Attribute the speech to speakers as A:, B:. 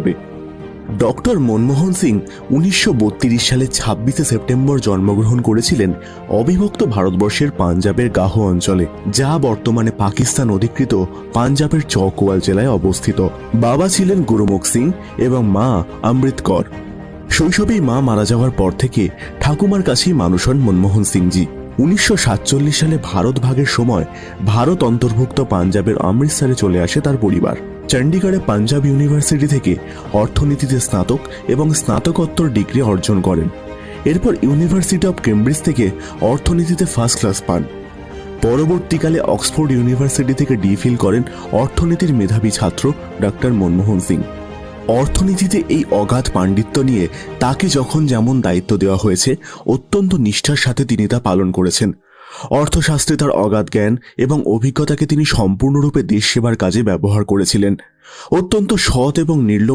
A: হবে। ডক্টর মনমোহন সিং উনিশশো সালে ছাব্বিশে সেপ্টেম্বর জন্মগ্রহণ করেছিলেন অবিভক্ত ভারতবর্ষের পাঞ্জাবের গাহ অঞ্চলে, যা বর্তমানে পাকিস্তান অধিকৃত পাঞ্জাবের চৌকোয়াল জেলায় অবস্থিত। বাবা ছিলেন গুরুমুখ সিং এবং মা অমৃত কর শৈশবেই মা মারা যাওয়ার পর থেকে ঠাকুমার কাছেই মানুষ হন মনমোহন সিংজি। উনিশশো সাতচল্লিশ সালে ভারত ভাগের সময় ভারত অন্তর্ভুক্ত পাঞ্জাবের অমৃতসরে চলে আসে তার পরিবার। চণ্ডীগড়ে পাঞ্জাব ইউনিভার্সিটি থেকে অর্থনীতিতে স্নাতক এবং স্নাতকোত্তর ডিগ্রি অর্জন করেন। এরপর ইউনিভার্সিটি অব কেমব্রিজ থেকে অর্থনীতিতে ফার্স্ট ক্লাস পান। পরবর্তীকালে অক্সফোর্ড ইউনিভার্সিটি থেকে ডিফিল করেন অর্থনীতির মেধাবী ছাত্র ডক্টর মনমোহন সিং। অর্থনীতিতে এই অগাধ পাণ্ডিত্য নিয়ে তাকে যখন যেমন দায়িত্ব দেওয়া হয়েছে, অত্যন্ত নিষ্ঠার সাথে তিনি তা পালন করেছেন। অর্থশাস্ত্রে তার অগাধ জ্ঞান এবং অভিজ্ঞতাকে তিনি সম্পূর্ণরূপে দেশ সেবার কাজে ব্যবহার করেছিলেন। অত্যন্ত সৎ এবং নির্লোভ